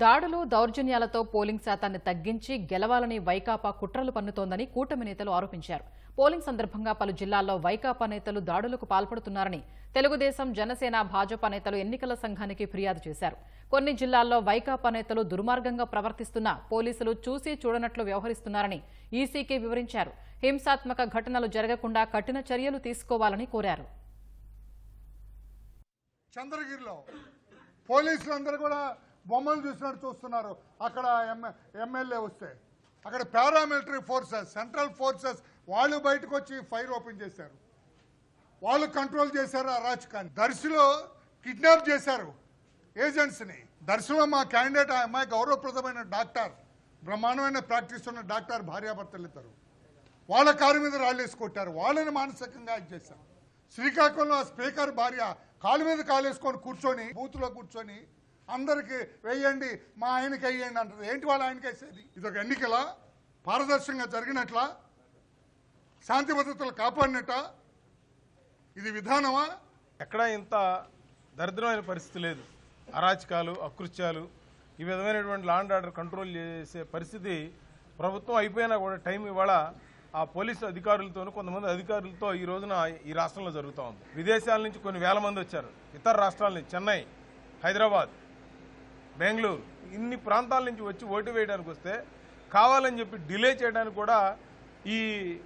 దాడులు దౌర్జన్యాలతో పోలింగ్ శాతాన్ని తగ్గించి గెలవాలని వైకాపా కుట్రలు పన్నుతోందని కూటమి నేతలు ఆరోపించారు. పోలింగ్ సందర్భంగా పలు జిల్లాల్లో వైకాపా నేతలు దాడులకు పాల్పడుతున్నారని తెలుగుదేశం జనసేన భాజపా నేతలు ఎన్నికల సంఘానికి ఫిర్యాదు చేశారు. కొన్ని జిల్లాల్లో వైకాపా నేతలు దుర్మార్గంగా ప్రవర్తిస్తున్నా పోలీసులు చూసి చూడనట్లు వ్యవహరిస్తున్నారని ఈసీకి వివరించారు. హింసాత్మక ఘటనలు జరగకుండా కఠిన చర్యలు తీసుకోవాలని కోరారు. చంద్రగిరిలో పోలీసులందరూ కూడా బొమ్మలు చూసినట్టు చూస్తున్నారు. అక్కడ ఎమ్మెల్యే వస్తే. అక్కడ పారామిలిటరీ ఫోర్సెస్ సెంట్రల్ ఫోర్సెస్ వాళ్ళు బయటకు వచ్చి ఫైర్ ఓపెన్ చేశారు. వాళ్ళు కంట్రోల్ చేశారు ఆ రాజకాన్ని దర్శిలో కిడ్నాప్ చేశారు ఏజెంట్స్ని దర్శిలో మా క్యాండిడేట్ ఆ అమ్మాయి గౌరవప్రదమైన డాక్టర్ బ్రహ్మాండమైన ప్రాక్టీస్ ఉన్న డాక్టర్ భార్యాభర్తలు ఇద్దరు వాళ్ళ కారు మీద రాళ్ళేసి కొట్టారు. వాళ్ళని మానసికంగా యాక్ట్ చేశారు. శ్రీకాకుళంలో ఆ స్పీకర్ భార్య కాలు మీద కాలేసుకొని కూర్చొని బూత్లో కూర్చొని అందరికి వేయండి మా ఆయనకి వేయండి అంటారు. ఏంటి వాళ్ళ ఆయనకి వేసేది? ఇది ఒక ఎన్నికల పారదర్శకంగా జరిగినట్లా శాంతి భద్రతలు కాపాడినట్ట ఇది విధానమా? ఎక్కడా ఇంత దరిద్రమైన పరిస్థితి లేదు. అరాచకాలు అకృత్యాలు ఈ విధమైనటువంటి లాండ్ ఆర్డర్ కంట్రోల్ చేసే పరిస్థితి ప్రభుత్వం అయిపోయినా కూడా టైం ఇవాళ ఆ పోలీసు అధికారులతోనూ కొంతమంది అధికారులతో ఈ రోజున ఈ రాష్ట్రంలో జరుగుతూ ఉంది. విదేశాల నుంచి కొన్ని వేల మంది వచ్చారు. ఇతర రాష్ట్రాల నుంచి చెన్నై హైదరాబాద్ బెంగళూరు. ఇన్ని ప్రాంతాల నుంచి వచ్చి ఓటు వేయడానికి వస్తే కావాలని చెప్పి డిలే చేయడానికి కూడా ఈ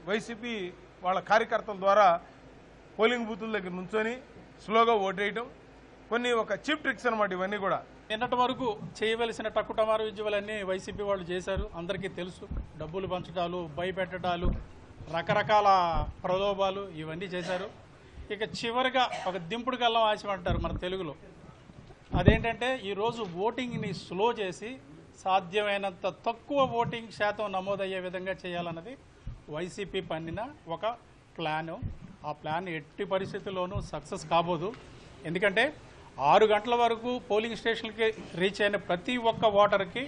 వైసీపీ వాళ్ళ కార్యకర్తల ద్వారా పోలింగ్ బూతుల దగ్గర నుంచొని స్లోగా ఓటేయటం కొన్ని ఒక చీప్ ట్రిక్స్ అనమాట ఇవన్నీ కూడా. నిన్నటి వరకు చేయవలసిన టక్కుటమారు విద్యలన్నీ వైసీపీ వాళ్ళు చేశారు. అందరికీ తెలుసు. డబ్బులు పంచడాలు భయపెట్టడాలు రకరకాల ప్రలోభాలు ఇవన్నీ చేశారు. ఇక చివరిగా ఒక దింపుడు కల్లం ఆశ అంటారు మన తెలుగులో. అదేంటంటే ఈరోజు ఓటింగ్ని స్లో చేసి సాధ్యమైనంత తక్కువ ఓటింగ్ శాతం నమోదయ్యే విధంగా చేయాలన్నది వైసీపీ పన్నిన ఒక ప్లాను. ఆ ప్లాన్ ఎట్టి పరిస్థితుల్లోనూ సక్సెస్ కాబోదు. ఎందుకంటే ఆరు గంటల వరకు పోలింగ్ స్టేషన్కి రీచ్ అయిన ప్రతి ఒక్క ఓటర్కి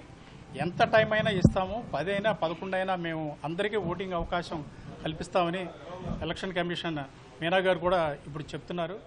ఎంత టైం అయినా ఇస్తాము. పదైనా పదకొండు అయినా మేము అందరికీ ఓటింగ్ అవకాశం కల్పిస్తామని ఎలక్షన్ కమిషన్ మీనా గారు కూడా ఇప్పుడు చెప్తున్నారు.